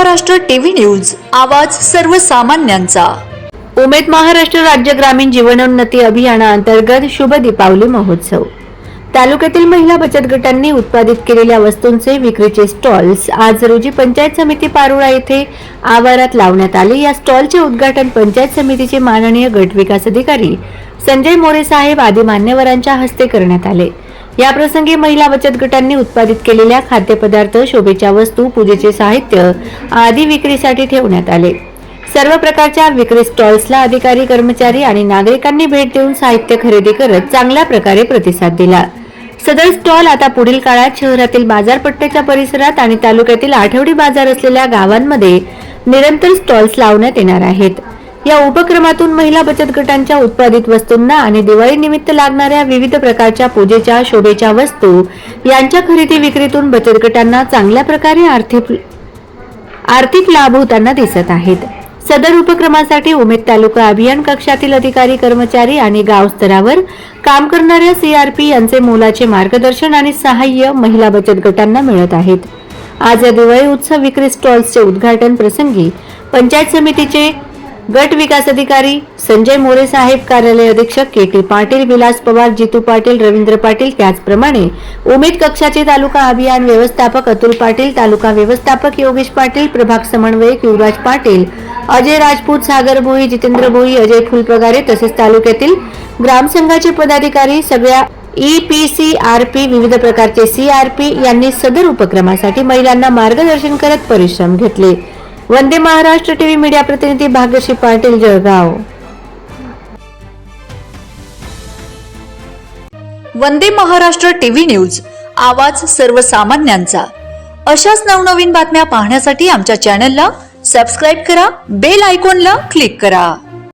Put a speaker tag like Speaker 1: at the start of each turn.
Speaker 1: Maharashtra TV news आवाज सर्वसामान्यांचा.
Speaker 2: उमेद महाराष्ट्र राज्य ग्रामीण जीवनोन्नती अभियानाअंतर्गत शुभ दीपावली महोत्सव. तालुक्यातील महिला बचत गटांनी उत्पादित केलेल्या वस्तूंचे विक्रीचे स्टॉल्स आज रोजी पंचायत समिती पारोळा येथे आवारात लावण्यात आले. या स्टॉलचे उद्घाटन पंचायत समितीचे माननीय गट विकास अधिकारी संजय मोरे साहेब आदी मान्यवरांच्या हस्ते करण्यात आले. याप्रसंगी महिला बचत गटांनी उत्पादित केलेल्या खाद्यपदार्थ शोभेच्या वस्तू पूजेचे साहित्य आदी विक्रीसाठी ठेवण्यात आले. सर्व प्रकारच्या विक्री स्टॉल्सला अधिकारी कर्मचारी आणि नागरिकांनी भेट देऊन साहित्य खरेदी करत चांगल्या प्रकारे प्रतिसाद दिला. सदर स्टॉल आता पुढील काळात शहरातील बाजारपट्ट्याच्या परिसरात आणि तालुक्यातील आठवडी बाजार असलेल्या गावांमध्ये निरंतर स्टॉल्स लावण्यात येणार आहेत. या उपक्रमातून महिला बचत गटांच्या उत्पादित वस्तूंना आणि दिवाळी निमित्त लागणाऱ्या विविध प्रकारच्या पूजेच्या शोभेच्या वस्तू यांच्या खरेदी विक्रीतून बचत गटांना चांगल्या प्रकारे आर्थिक आर्थिक लाभ होताना दिसत आहेत. सदर उपक्रमासाठी उमेद तालुका अभियान कक्षातील अधिकारी कर्मचारी आणि गाव स्तरावर काम करणाऱ्या सीआरपी यांचे मोलाचे मार्गदर्शन आणि सहाय्य महिला बचत गटांना मिळत आहेत. आज या दिवाळी उत्सव विक्री स्टॉल्सचे उद्घाटन प्रसंगी पंचायत समितीचे गट विकास अधिकारी संजय मोरे साहेब कार्यालय अधीक्षक के टी पाटील विलास पवार जितू पाटील रवींद्र पाटील त्याचप्रमाणे उमेद कक्षाचे तालुका अभियान व्यवस्थापक अतुल पाटील तालुका व्यवस्थापक योगेश पाटील प्रभाग समन्वयक युवराज पाटील अजय राजपूत सागर भोई जितेंद्र भोई अजय फुलपगारे तसेच तालुक्यातील ग्रामसंघाचे पदाधिकारी सगळ्या E P C R P विविध प्रकारचे सी आर पी यांनी सदर उपक्रमासाठी महिलांना मार्गदर्शन करत परिश्रम घेतले. वंदे महाराष्ट्र टीव्ही मीडिया प्रतिनिधी भाग्यश्री पाटील जळगाव.
Speaker 1: वंदे महाराष्ट्र टीव्ही न्यूज आवाज सर्वसामान्यांचा. अशाच नवनवीन बातम्या पाहण्यासाठी आमच्या चॅनलला सबस्क्राईब करा बेल आयकॉनला क्लिक करा.